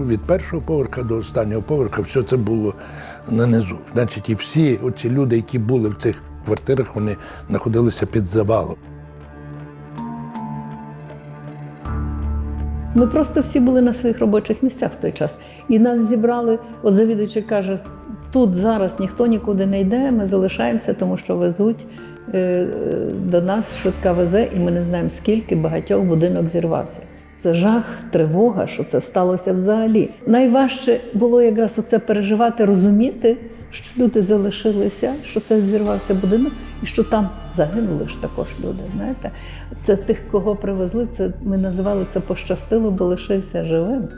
від першого поверха до останнього поверха все це було нанизу. Значить, і всі оці люди, які були в цих квартирах, вони знаходилися під завалом. Ми просто всі були на своїх робочих місцях в той час. І нас зібрали, от завідуючий каже, тут зараз ніхто нікуди не йде, ми залишаємося, тому що везуть е, е, до нас швидка везе, і ми не знаємо, скільки багатьох будинок зірвався. Це жах, тривога, що це сталося взагалі. Найважче було якраз оце переживати, розуміти, що люди залишилися, що це зірвався будинок, і що там загинули ж також люди. Знаєте, це тих, кого привезли. Це ми називали це пощастило, бо лишився живим.